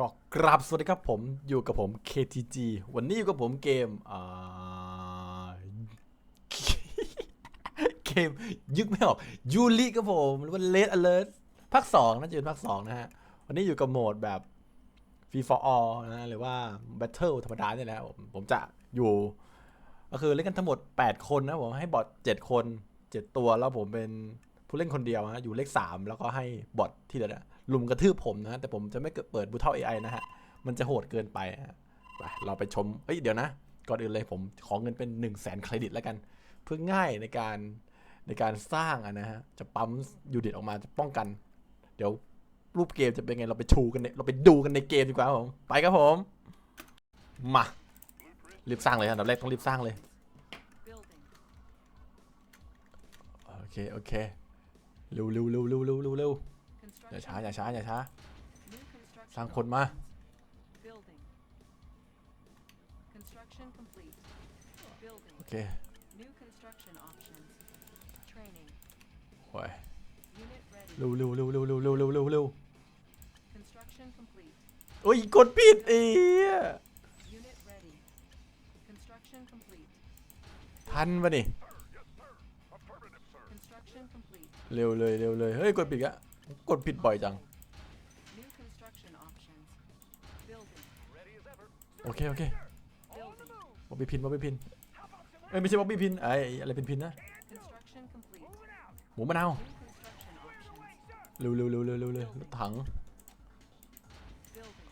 ก็กราบสวัสดีครับผมอยู่กับผม KTG วันนี้อยู่กับผมเกมเกมยึกไม่ออกยูริครับผมหรือว่า Red Alert ภาค2น่าจะเป็นภาค2นะฮะ วันนี้อยู่กับโหมดแบบ Free for all นะหรือว่า Battle ธรรมดาเนี่ยแหละผมผมจะอยู่ ก็คือเล่นกันทั้งหมด 8 คนนะผมให้บอท7คน 7 ตัวแล้วผมเป็นผู้เล่นคนเดียวฮะอยู่เลข 3 แล้วก็ให้บอทที่เหลือเนี่ย ลุมกระทืบผมนะ แต่ผมจะไม่เปิดบูเท่า AI นะฮะ มันจะโหดเกินไปฮะไปเราไปชม เอ้ยเดี๋ยวนะ ก่อนอื่นเลยผมขอเงินเป็น 1 0 0 0 0แสนเครดิตแล้วกัน เพื่อง่ายในการในการสร้างอะนะฮะ จะปั๊มยูนิตออกมาจะป้องกัน เดี๋ยวรูปเกมจะเป็นไงเราไปชูกันในเราไปดูกันในเกมดีกว่าผม ไปครับผม มารีบสร้างเลยอันดับแรกต้องรีบสร้างเลยโอเคโอเคเร็วเร็วเร็วเร็วเร็วเร็วเร็ว อย่า Construction. ช้าอย่าช้าอย่าช้า New construction. สร้างคนมา Building. Construction complete. Building. โอเค New construction options. Training. โอ้ย Unit ready. เร็วเร็วเร็วเร็วเร็วเร็วเร็วเร็วเร็ว Construction complete. โอ้ยกดผิดเอีย Unit ready. Construction complete. ทันปะนี่ Construction complete. เร็วเลยเร็วเลยเฮ้ยกดผิดอะ กดผิดบ่อยจัง New construction options. Building. โอเคโอเค Building. บ๊อบบี้พินบ๊อบบี้พินเอ้ยไม่ใช่บ๊อบบี้พินไอ้อะไรเป็นพินนะ Construction complete. หมูมะนาว New construction options. เร็วเร็วเร็วเร็วเร็วเร็วรถถัง Building.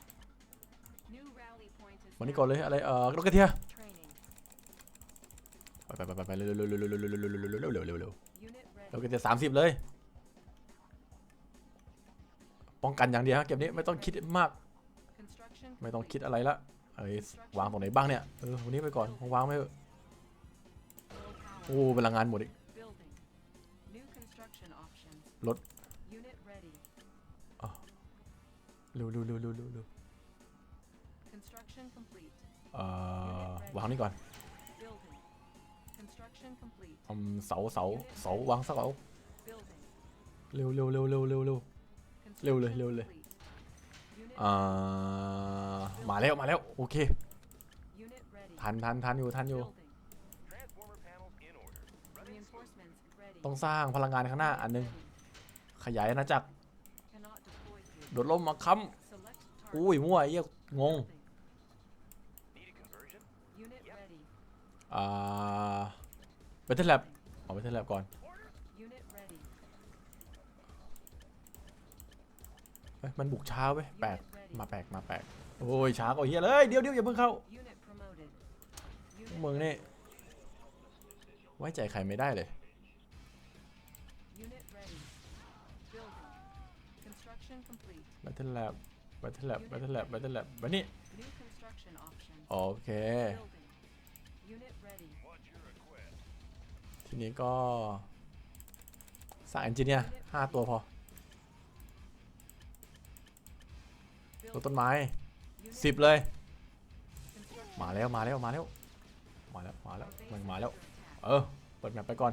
New rally point is วันนี้ก่อนเลยอะไรเอ่อรถกระเทีย Training. ไปไปไปไปไปเร็วเร็วเร็วเร็วเร็วเร็วเร็วเร็วเร็วเร็วเร็วเร็วเร็ว Unit รถ ready. กระเทียสามสิบเลย ป้องกันอย่างเดียวฮะเกมนี้ไม่ต้องคิดมาก ไม่ต้องคิดอะไรละเอ้ยวางตรงไหนบ้างเนี่ยเออวันนี้ไปก่อนวางไม่โอ้พลังงานหมดอีกรถเร็วเร็วเร็วเร็วเร็วเร็วเอ่อวางนี่ก่อนอืมเสาเสาเสาวางเสา Building. เร็วเร็วเร็วเร็วเร็ว เร็วเลยเร็วเลยอ่มาแล้วมาแล้วโอเคทันทันทันอยู่ทันอยู่ ต้องสร้างพลังงานข้างหน้าอันนึง ขยายนะจักโดดล่มมาค้ำอุ้ยมั่วเยี่ยงงอ่าไปทเทอแลบเอาไปทเทอแลบก่อน Unit ready. มันบุกช้าเว้ยแปลกมาแปลกมาแปลกโอ้ยช้ากว่าเฮียเลยเดี๋ยวเดี๋ยวอย่าเพิ่งเข้าเมืองนี่ไว้ใจใครไม่ได้เลย Battle Lab Battle Lab Battle Lab Battle Lab มานี่โอเคทีนี้ก็สร้างเอนจิเนียร์ห้าตัวพอ รถต้นไม้สิบเลย มาแล้วมาแล้วมาแล้วมาแล้วมาแล้วมันมาแล้ว เออ เปิดแมปไปก่อน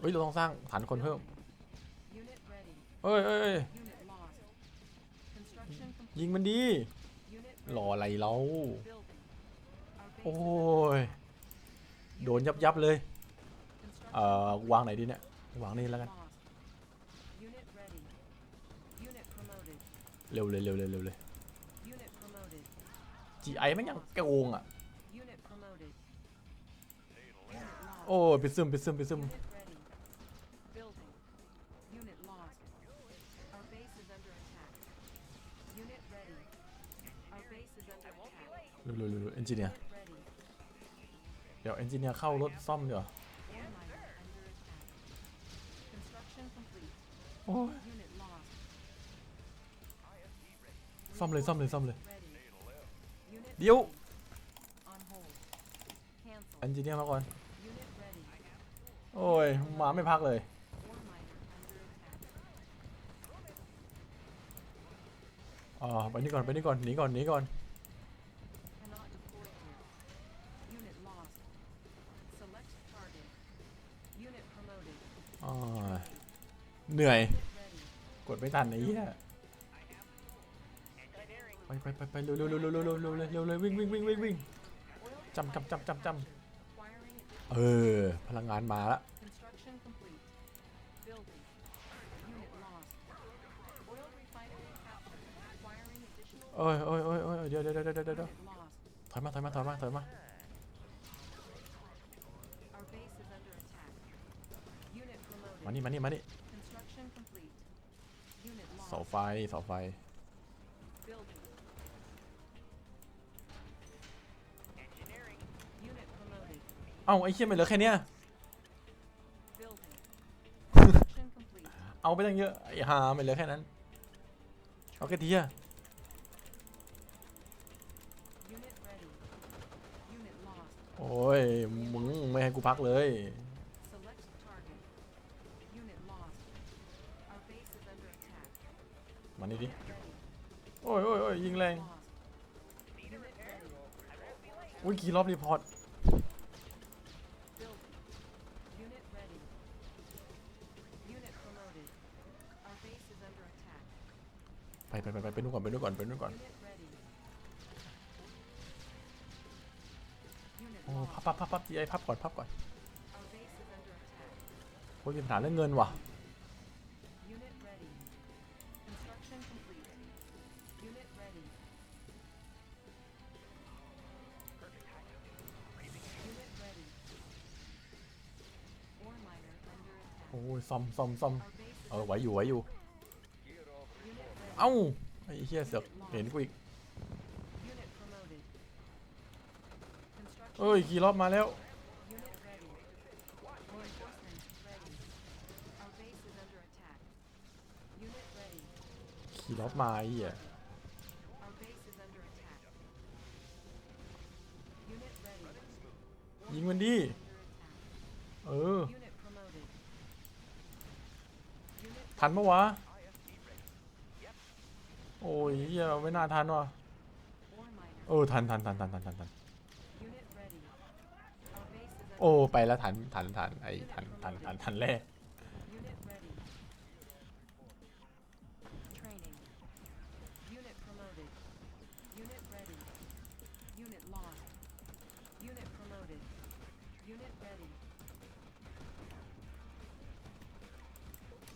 เฮ้ย เราต้องสร้างฐานคนเพิ่มเฮ้ยเฮ้ยยิงมันดี รออะไรเรา โอ้ย โดนยับยับเลย เอ่อ วางไหนดีเนี่ย วางนี่แล้วกัน เร็วเลยเร็วเลยเร็วเลยจีไอไม่ยังแกรงอะ โอ้ยไปซึมไปซึมไปซึมเร็วๆๆเอนจิเนียร์ เดี๋ยวเอนจิเนียร์เข้ารถซ่อมเดี๋ยวโอ้ยซ่อมเลยซ่อมเลยซ่อมเลย เดี๋ยวเอนจิเนียร์มาก่อน โอ้ยมาไม่พักเลยอ๋อไปนี่ก่อนไปนี่ก่อนหนีก่อนหนีก่อน Cannot deploy here. Unit อ้ย เหนื่อย กดไม่ทันไอ้เหี้ยไปไปไปไปเร็วเร็วเร็วเร็วเร็วเร็วเร็วเร็วเร็วเร็ววิ่งวิ่งวิ่งวิ่งวิ่งจำจำจำจำจำเออ พลังงานมาละโอ้ยโอ้ยโอ้ยโอ้ยเดี๋ยวเดี๋ยวเดี๋ยวเดี๋ยวเดี๋ยว unit lost. ถอยมาถอยมาถอยมาถอยมา Our base is under attack. Unit มานี่มานี่มานี่ Construction complete. Unit เสา lost. ไฟเสาไฟ Building. Unit promoted. เอ้าไอ้เหี้ยมันเหลือแค่เนี้ย Building. Construction complete. เอาไปตั้งเยอะไอ้หามันเหลือแค่นั้น เอาแค่ทีอะ Unit ready. Unit lost. โอ้ยมึงไม่ให้กูพักเลย มานี่ดิ โอ้ยโอ้ยโอ้ยยิงแรง อุ้ยกี่รอบรีพอร์ตไปไปไปไปไปนู่นก่อนไปนู่นก่อนไปนู่นก่อนโอ้พับ lost. พับพับพับจีไอพับก่อนพับก่อนโอ้ยมีปัญหาเรื่องเงินว่ะ อ้ยซ่อมซ่อมซ่อม Our base is เออไหวอยู่ไหวอยู่ Unit ready. เอ้าไอ้เหี้ยเสือกเห็นกูอีก Unit promoted. Construction. เอ้ยกี่รอบมาแล้ว Unit ready. Reinforcements ready. Our base is under attack. Unit ready. ขี่รอบมาไอ้เหี้ย Our base is under attack. Unit ready. ยิงมันดิ Under attack. เออ Unit promoted. Unit ทันปะวะ โอ้ยเหี้ยไม่น่าทันว่ะเออทันทันทันทันทันทันทันโอ้ไปแล้วทันทันทันไอ้ทันทันทันทันแรก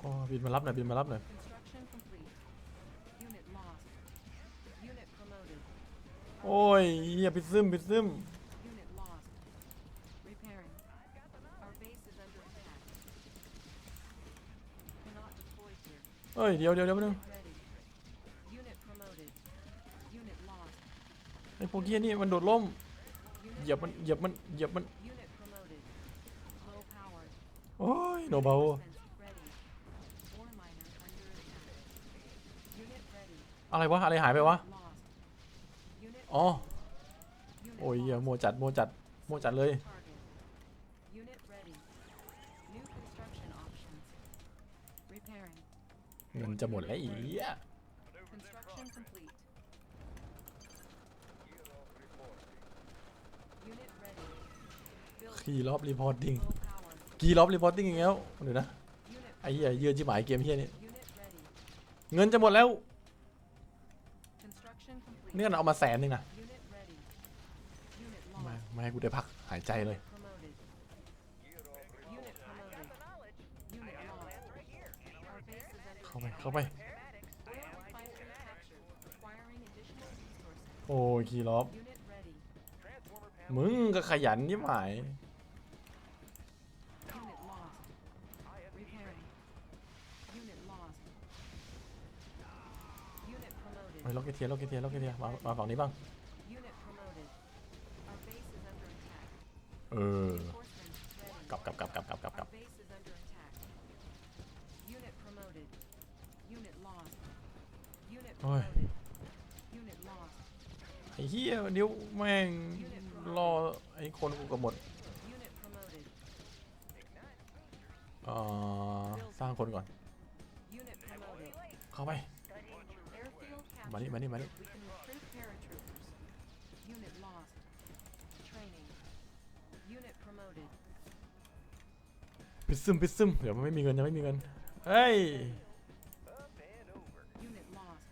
อ้บินมารับหน่อยบินมารับหน่อย Construction complete. Unit lost. Unit promoted. โอ้ยเหี้ยปิดซึมปิดซึม Unit lost. Repairing. Our base is under attack. Cannot deploy here. เอ้ยเดี๋ยวเดี๋ยวเดี๋ยวแป๊บนึง Ready. Unit promoted. Unit lost. ไอ้พวกเหี้ยนี่มันโดดล่ม Unit เหยียบมันเหยียบมัน เหยียบมัน Unit promoted. Low powered. โอ้ยโนเบา Reinforcements ready. Ore miner under attack. Unit ready. อะไรวะ อะไรหายไปวะ อ๋อ โอ้ยเหี้ยมจัดโมจัดโมจัดเลย เงินจะหมดแล้วอีเหี้ยขี่รอบรีพอร์ตติ้งกี่รอบรีพอร์ตติ้งอีกแล้วเดี๋ยวนะไอ้เหี้ยเยือจิ๋หมายเกมเหี้ยนี่เงินจะหมดแล้ว เนี่ยเอามาแสนหนึ่งนะไม่ให้กูได้พักหายใจเลย เข้าไป เข้าไป โอ้ยขี่ล้อมึงก็ขยันนี่หมาย ฮ้ย promoted. ล็อกเกตเทียล็อกเกตเทียล็อกเกตเทียมามาฝั่งนี้บ้าง Unit promoted. Our base is under attack. เออ Reinforcements ready. กลับกลับกลับกลับกลับกลับกลั Our บ base is under attack. Unit promoted. Unit lost. Unit Ôi. promoted. Unit lost. ไอ้เหี้ยนิ้วแม่งรอไอ้คนกูกับหมด Unit promoted. เอ่อสร้างคนก่อน Unit promoted. เข้าไป Airfield มานี่ captured. มานี่มานี่ We can recruit paratroopers. Unit lost. Training. Unit promoted. พิซซึมพิซซึมเดี๋ยวมันไม่มีเงินยังไม่มีเงินเฮ้ย Unit lost.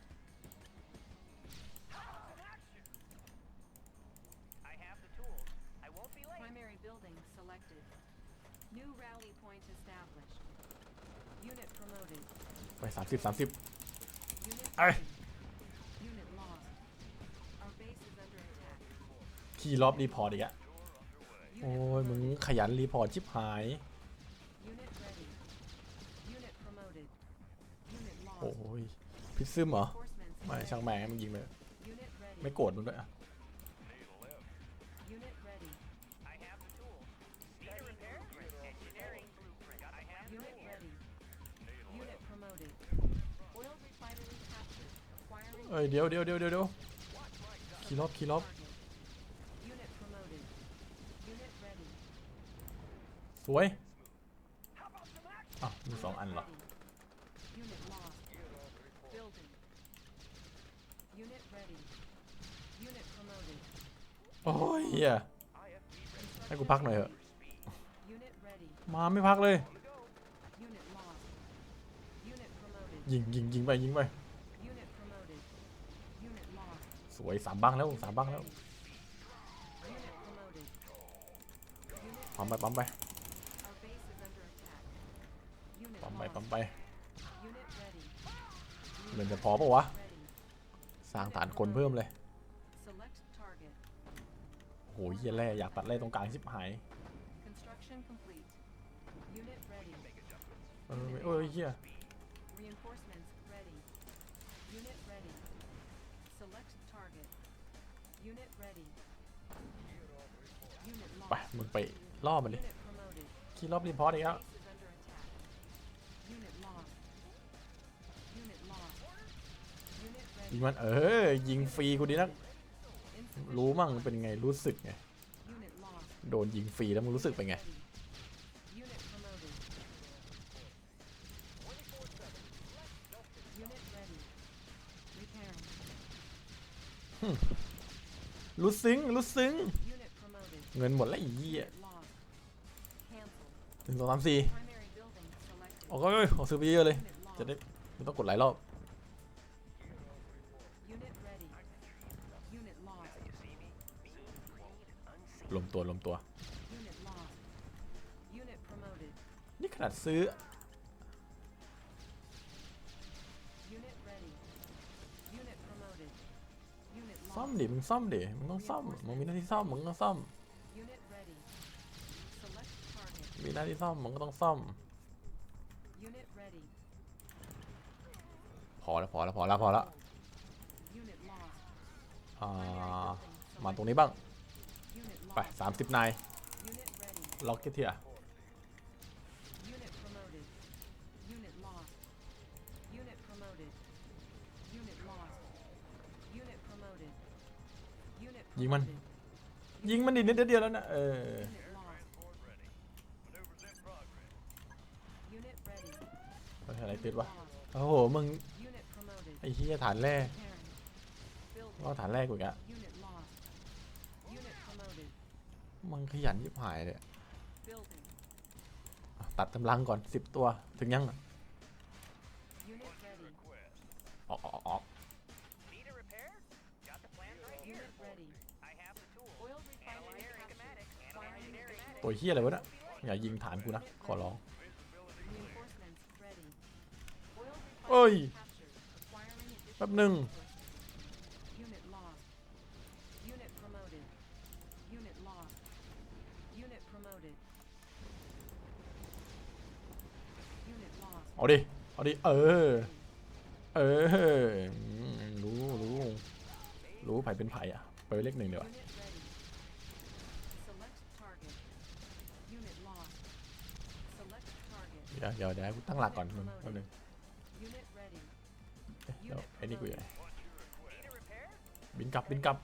I have the tools. I won't be late. Primary building selected. New rally point established. Unit promoted. ไปสามสิบสามสิบ Unit Aye. ready. ที่รอบรีพอร์ตอีกอะโอ้ยมึงขยันรีพอร์ตชิบหาย โอ้ยพิซซึมเหรอ ไม่ช่างแม่งมึงยิงเลยไม่โกรธมึงด้วยอะเอ้ยเดี๋ยวเดี๋ยวเดี๋ยวเดี๋ยวคีรอบคีรอบ target. Unit promoted. Unit ready. สวยอะมีสองอันเหรอ Ready. Unit lost. Building. Unit ready. Unit promoted. โอ้ยเฮียให้กูพักหน่อยเถอะ Unit ready. มาไม่พักเลย Unit lost. Unit promoted. ยิงยิงยิงไปยิงไป Unit promoted. Unit lost. สวยสามบังแล้วสามบังแล้ว Unit promoted. Unit ปั๊มไปปั๊มไป Our base is under attack. Unit ไปั๊มไปเหมือนจะพอปะวะ สร้างฐานคนเพิ่มเลยโหเยี่ยแร่อยากตัดแร่ตรงกลางชิบหายเออเออเฮียไปมึงไปล่อมันเลยขี่รอบรีพอร์ตอีกแล้ว ยิงมันเออ ยิงฟรีกูดีนักรู้มั่งเป็นไงรู้สึกไง โดนยิงฟรีแล้วมึงรู้สึกเป็นไง รู้ซึ้งรู้ซึ้ง เงินหมดแล้วอีเหี้ยหนึ่งสองสามสี่โอ้ยขอซื้อไปเยอะเลย จะได้ไม่ต้องกดหลายรอบ รวมตัวรวมตัว Unit lost. Unit promoted. นี่ขนาดซื้อ Unit ready. Unit promoted. Unit ซ่อม lost. ดิ มึงซ่อมดิ มึงต้องซ่อม มึงมีหน้าที่ซ่อม มึงก็ต้องซ่อม Unit ready. Select target. มีหน้าที่ซ่อม มึงก็ต้องซ่อม Unit ready. พอแล้วพอแล้วพอแล้วพอแล้ว Unit lost. อ่า Primary building มาตรง selected. นี้บ้าง Unit ไปสามสิบนายล็อกเกเทียยิงมัน ยิงมันดินิดเดียวแล้วนะเออไอะไรติดวะโอ้โหมึงไอ้เหี้ยฐานแรกก็ฐานแรกกูอีกอะ Unit lost. Unit promoted. มันขยันยิบหายเลยตัดกำลังก่อนสิบตัวถึงยังออกออตัวเฮียอะไรวะเนี่ยอย่ายิงฐานกูนะ ขอร้องเอ้ยแป๊บหนึ่ง resources. Unit lost. Unit promoted. Unit lost. Unit promoted. Unit lost. เอาดิ เอาดิ เออ เออ รู้รู้รู้ไผ่เป็นไผ่อะไปเลขหนึ่งเดี๋ยวเดี๋ยวเดี๋ยวเดี๋ยวกูตั้งหลักก่อนมึงแป๊บนึงเดี๋ยวไอ้นี่กูอยู่บินกลับบินกลับ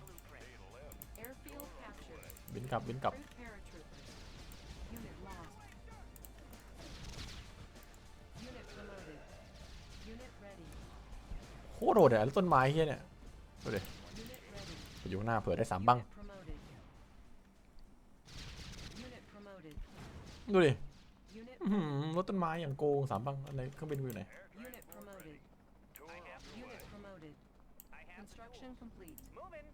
บินกลับบินกลับ คตรโหดอะแล้วต้นไม้เฮียเนี่ยดูดิ Unit ready. ไปอยู่ข้างหน้าเผื่อได้สามบัง Unit promoted. Unit promoted. ดูดิ Unit อื้อหือรถต้นไม้อย่างโกงสามบังอะไรเครื่องบินกูอยู่ไหน Unit promoted. Unit promoted. Construction complete. Moving.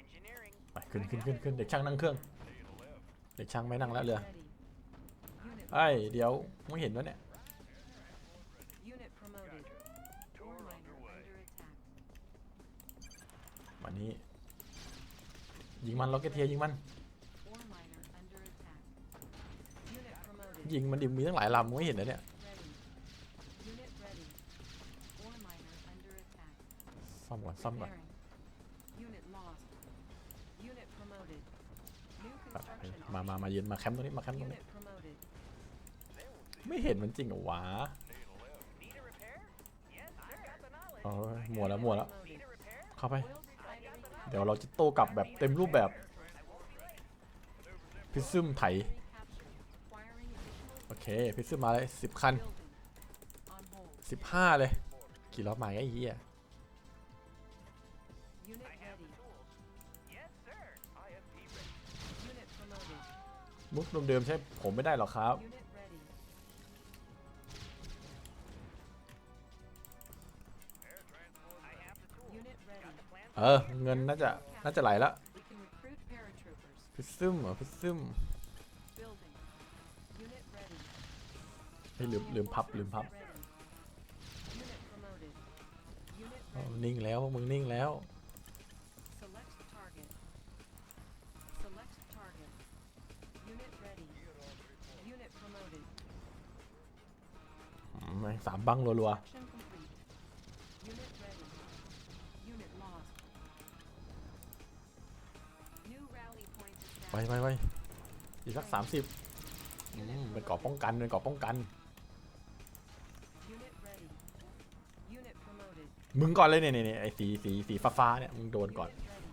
Engineering. ไปขึ้นขึ้นขึ้นขึ้นเด็กช่างนั่งเครื่อง เด็กช่างไม่นั่งแล้วเรือ Ready. Unit ไอ้ยเดี๋ยวไม่เห็นวะเนี่ย Unit promoted. Ore miner under attack. ันนี้ ยิงมันล็อกเกเทียยิงมัน ยิงมันดิมีตั้งหลายลำไม่เห็นนะเนี่ยซ่อมก่อนซ่อมก่อนมามามาเย็นมาแคมป์ตรงนี้มาแคมป์ตรงนี้ ไม่เห็นมันจริงเหรอวะโอ้ยหมัวแล้วหมัวแล้ว เข้าไป เดี๋ยวเราจะโต้กลับแบบเต็มรูปแบบ พิซซึมไถ โอเค พิซซึมมาเลยสิบคันสิบห้าเลย กี่รอบมาไอ้เหี้ยมุกเดิมๆใช่ผมไม่ได้หรอครับ เออ เงินน่าจะน่าจะไหลละพิซซึมเหรอพิซซึมให้ลืมลืมพับลืมพับนิ่งแล้วมึงนิ่งแล้วแม่สามบังรัวๆ ไป established. ไปไปอีกสักสามสิบเป็นเกราะป้องกันเป็นเกราะป้องกัน Unit ready. Unit promoted. มึงก่อนเลยเนี่ยเนี่ยไอ้สีสีสีฟ้าฟ้าๆเนี่ยมึงโดนก่อน Unit ready.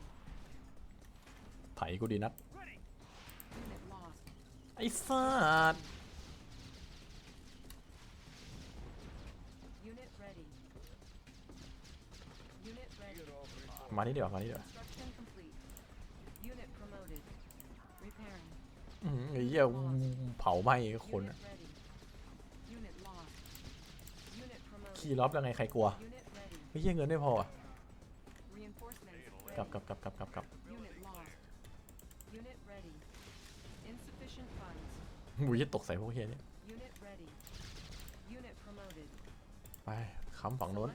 ไถกูดีนัก Unit lost. ไอ้สัตว์ Unit ready. Unit ready. มานี่เดี๋ยวมานี่เดี๋ยว อืมไอ้เหี้ยเผาไหม้คนขี่ล็อบยังไงใครกลัวไอ้เหี้ยเงินไม่พอกลับกลับกลับกลับกลับกลับหูยตกใส่พวกเฮียนี่ไปค้ำฝั่งโน้น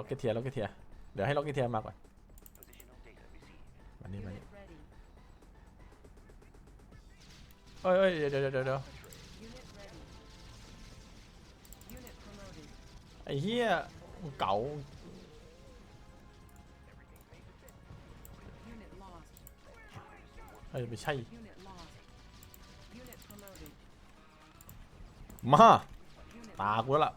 ล็อกเกตเทียร์ล็อกเกตเทียร์เดี๋ยวให้ล็อกเกตเทียร์มาก่อนมานี่มานี่เอ้ยเอ้ยเดี๋ยวเดี๋ยวเดี๋ยวไอ้เหี้ยเก๋าเอ้ยไม่ใช่มาตากูแล้วล่ะ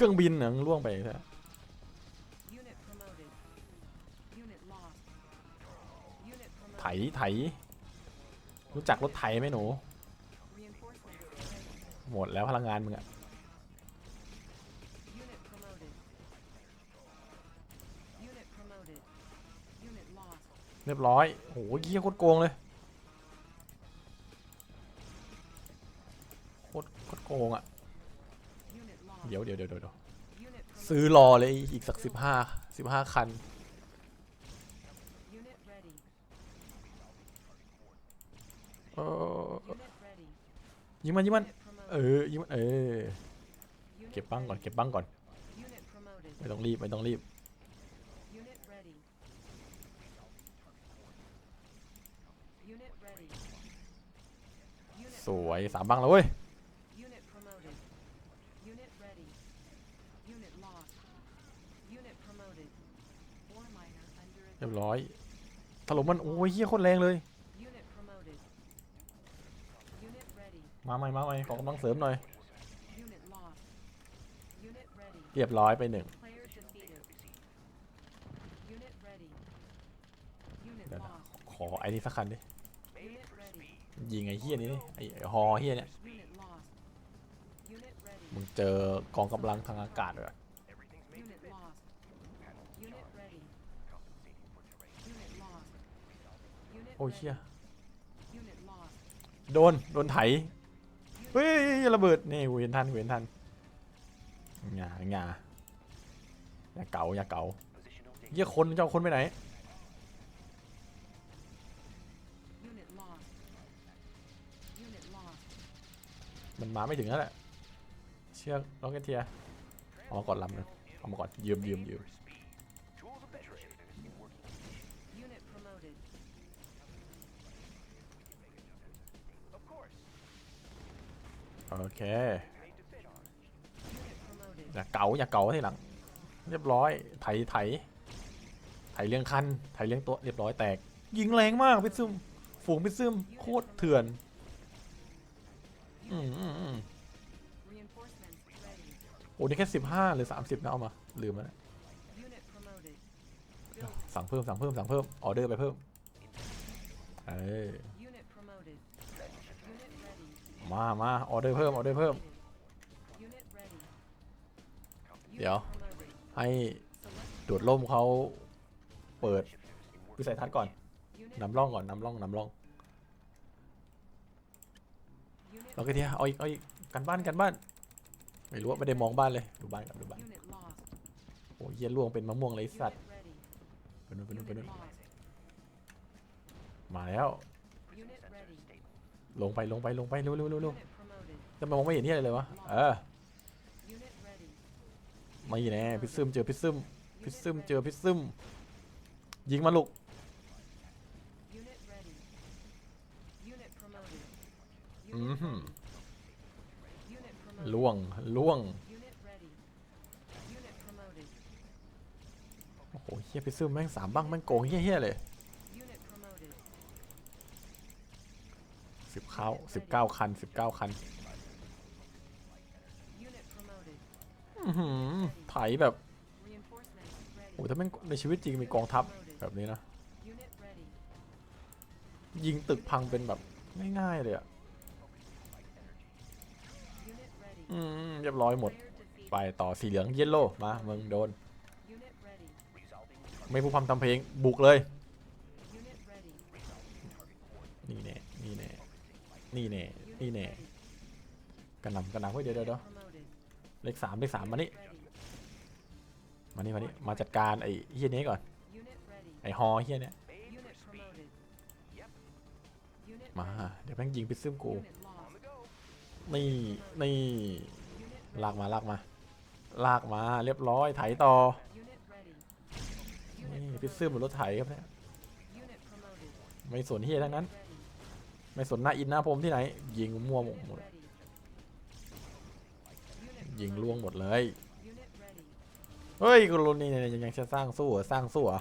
เครื่องบินหนังล่วงไปใช่ Unit promoted. Unit lost. Unit ไถ promoted. ไถ รู้จักรถไถไหมหนู Reinforcements ready. หมดแล้วพลังงานมึงอะ Unit promoted. Unit promoted. Unit lost. เรียบร้อยโอ้โหเหี้ยโคตรโกงเลย โคตรโคตรโกงอะ Unit lost. เดี๋ยวเดี๋ยวเดี๋ยวเดี๋ยวเดี๋ยว Unit ซื้อ promoted. รอเลยอีกสักสิบห้าสิบห้าคัน Unit ready. เออ Unit ready. ยิงมันยิงมัน Unit เอ promoted. อยิงมันเออ Unit เก็บบ้างก่อน ready. เก็บบ้างก่อน Unit promoted. ไม่ต้องรีบไม่ต้องรีบ Unit ready. Unit ready. Unit สวยสามบังแล้วเว้ย Unit promoted. Unit ready. Unit lost. Unit promoted. Ore miner under เรียบร้อยถล่มมันโอ้ยเฮี้ยโคตรแรงเลย มาใหม่มาใหม่ขอกำลังเสริมหน่อย เรียบร้อยไปหนึ่งเดี๋ยวนะขอไอ้นี่สักคันดิ ยิงไอ้เฮียนี่ไอ้ไอ้ฮอเฮียเนี่ย มึงเจอกองกำลังทางอากาศเลย Unit lost. Unit ready. Unit lost. Unit โอ้ยเชี่ยโดน โดนไถ เฮ้ยระเบิด นี่กูเห็นทันกูเห็นทันงางาอย่าเก๋าอย่าเก๋าเยี่ยคนเจ้าคนไปไหน มันมาไม่ถึงแล้วแหละ เชือกล็อกเกตเทียอามาก่อนลำนึงเอามาก่อนยืมยืมยืม โอเค อย่าเก๋าอย่าเก๋าที่หลัง เรียบร้อย ไถไถไถเลี้ยงคันไถเลี้ยงตัวเรียบร้อยแตก ยิงแรงมากพี่ซึมฝูงพี่ซึมโคตรเถื่อนอืมอืมอืมโอ้นี่แค่สิบห้าหรือสามสิบนะเอามา ลืมแล้วสั่งเพิ่มสั่งเพิ่มสั่งเพิ่มออเดอร์ไปเพิ่มเอ้ Unit promoted. Unit ready. มามาออเดอร์เพิ่มออเดอร์เพิ่ม เดี๋ยว ให้ดูดล่มเขาเปิดวิสัยทัศน์ก่อนนำร่องก่อนนำร่องนำร่องเราก็ทีเอาอีกเอาอีกกันบ้านกันบ้าน ไม่รู้ว่าไม่ได้มองบ้านเลยดูบ้านกับดูบ้านโอ้ยเหี้ยล่วงเป็นมะม่วงไอ้สัตว์ไปนู่นไปนู่นไปนู่นมาแล้ว ลงไปลงไปลงไปเร็วเร็วเร็วเร็ว Unit promoted. จะมองไม่เห็นที่อะไรเลยวะเออ Unit ready. ไม่แน่พิซซึมเจอพิซซึมพิซ Unit ซึม ready. เจอพิซซึมยิงมาลูก Unit ready. Unit promoted. อื Unit อหือ ready. Unit promoted. ล่วงล่วง Unit ready. Unit promoted. โอ้โหเฮียพิซซึมแม่งสามบ้างแม่งโกงเฮี้ยเฮี้ยเลย Unit promoted. สิบเก้าสิบเก้าคันสิบเก้าคันไถแบบโอ้ถ้าแม่งในชีวิตจริงมีกองทัพแบบนี้นะ ยิงตึกพังเป็นแบบง่ายๆเลยอะอืมเรียบร้อยหมด ไปต่อสีเหลืองเยลโล่มามึงโดน ไม่ผู้พำทำเพลงบุกเลย Unit ready. นี่แน่นี่แน่ นี่แน่นี่แน่กระหน่ำกระหน่ำเฮ้ยเดี๋ยวเดี๋ยวเลขสามเลขสามมานี่มานี่มานี่มาจัดการไอ้เฮียนี้ก่อนไอ้ฮอเฮียเนี่ยมาเดี๋ยวแม่งยิงพิซซึมกูนี่นี่ลากมาลากมา ลากมาเรียบร้อยไถต่อนี่พิซซึมหมือนรถไถครับเนี่ยไม่สนเฮียทั้งนั้น ไม่สนหน้าอินหน้าผมที่ไหน ยิงมั่วหมดหมดยิงล่วงหมดเลย เฮ้ยกูรู้นี่นี่ยังยังจะสร้างสู้เหรอสร้างสู้เหรอ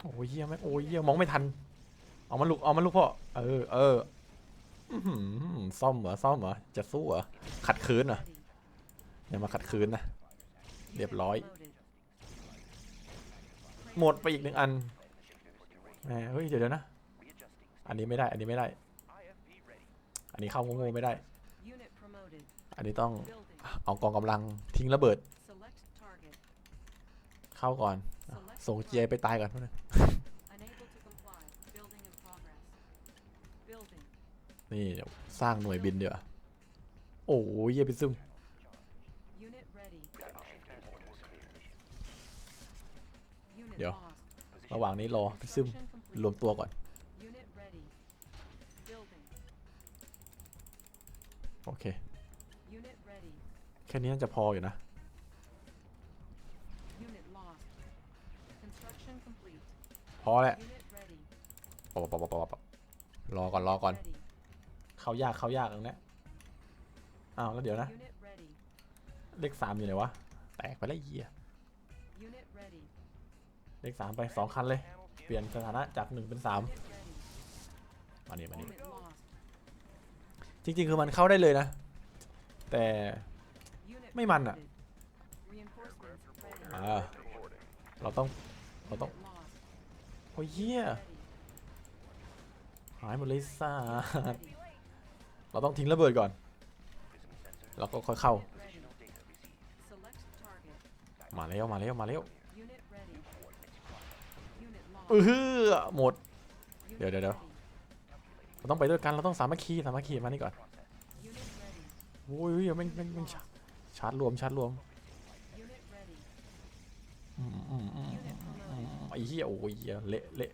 โอ้ยเฮียไหมโอ้ยเฮียมองไม่ทัน เอามันลูกเอามันลูกพ่อเออเออซ่อมเหรอซ่อมเหรอจะสู้เหรอขัดขืนเหรออย่ามาขัดขืนนะเรียบร้อย หมดไปอีกหนึ่งอันแหมเฮ้ยเดี๋ยวนะ อันนี้ไม่ได้ อันนี้ไม่ได้ IFV ready. อันนี้เข้าโง่ๆไม่ได้ Unit promoted. อันนี้ต้อง Building. เอากองกำลังทิ้งระเบิด Select target. เข้าก่อนอะส่งเจียไปตายก่อน Unable to comply. Building in progress. Building. นี่เดี๋ยวสร้างหน่วยบินเดี๋ยวาโอ้ยเยี่ยไปซึม Unit ready. Unit เดี๋ยว lost. ระหว่างนี้รอไปซึม Construction complete. รวมตัวก่อน Unit ready. Building. โอ เค Unit ready. แค่นี้น่าจะพออยู่นะ Unit lost. Construction complete. พอแหละ Unit ready. ปะปะปะปะปะปะรอก่อนรอก่อน Ready. เข้ายากเข้ายากตรงเนี้ยอ้าวแล้วเดี๋ยวนะ Unit ready. เลขสามอยู่ไหนวะ แตกไปแล้วไอ้เหี้ย Unit ready. เลขสามไปสองคันเลย เปลี่ยนสถานะจากหนึ่งเป็นสาม Unit ready. มานี่มานี่ Unit lost. จริง ๆ คือมันเข้าได้เลยนะ แต่ไม่มันอะ promoted. Reinforcements ready. อ่าเราต้อง เราต้อง โอ้ยเหี้ยหายหมดเลยซ่าเราต้องทิ้งระเบิดก่อน แล้วก็ค่อยเข้า มาแล้วมาแล้วมาแล้วเออหมด เดี๋ยวเดี๋ยว เราต้องไปด้วยกันเราต้องสามัคคีสามัคคีมานี่ก่อน Unit ready. โอ้ยแม่งแม่งแม่งชาชาร์จรวมชาร์จรวม Unit ready. อืมอืมอืม Unit อืม promoted. ไอ้เหี้ยโอ้ยเละเละ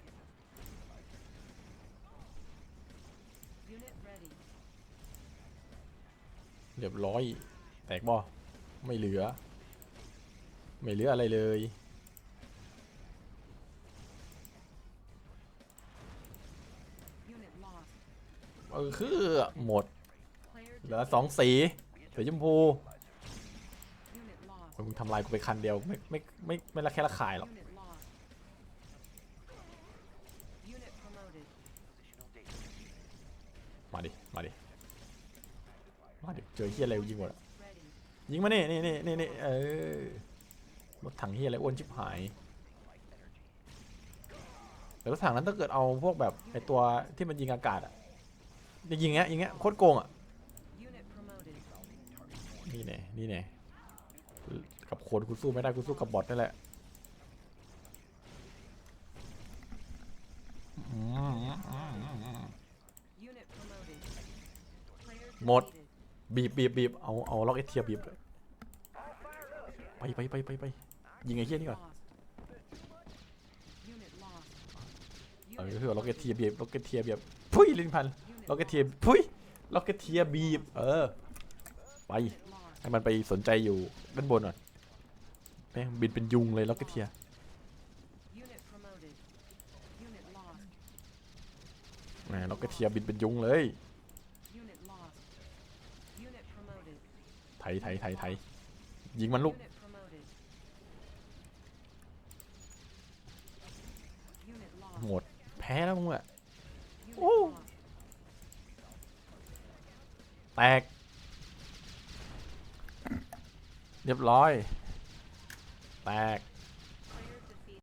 เรียบร้อย แตกบ่ไม่เหลือ ไม่เหลืออะไรเลย เออคือหมด เหลือสองสีสีชมพู Unit lost. โอ้ยมึงทำลายกูไปคันเดียวไม่ไม่ไม่ไม่ละแค่ละขายหรอกมาดิ มาดิ มาดิ เจอเฮียอะไรยิงหมดอะยิงมาเนี่นี่นี่นี่นี่เออรถถังเฮียอะไรอ้วนชิบหายแต่รถถังนั้นถ้าเกิดเอาพวกแบบไอตัวที่มันยิงอากาศอะ จะยิงเงี้ยยิงเงี้ยโคตรโกงอะนี่แน่นี่แน่กับคนกูสู้ไม่ได้กูสู้กับบอทนั่นแหละอืมอืมอืมอืม Unit promoted. Player Một. defeated. บีบบีบบีบเอาเอาล็อกเอเทียบีบไปไปไปไปไปยิงไอ้เหี้ยนี่ก่อนเออ Unit คือล็อกเอเทียบีบล็อกเอเทียบีบพุ้ยลิ้นพัน ล็อกเอเทียพุ้ยล็อกเอเทียบีบ เออ ไป Unit lost. ให้มันไปสนใจอยู่ด้านบนหน่อยแม่งบินเป็นยุงเลยล็อกเอเทีย Unit promoted. Unit lost. แหมล็อกเอเทียบินเป็นยุงเลย Unit lost. Unit promoted. ไถไถไถไถยิงมันลูก Unit promoted. Unit lost. หมดแพ้แล้วมึงอะ Unit Ooh. แตก เรียบร้อย แตก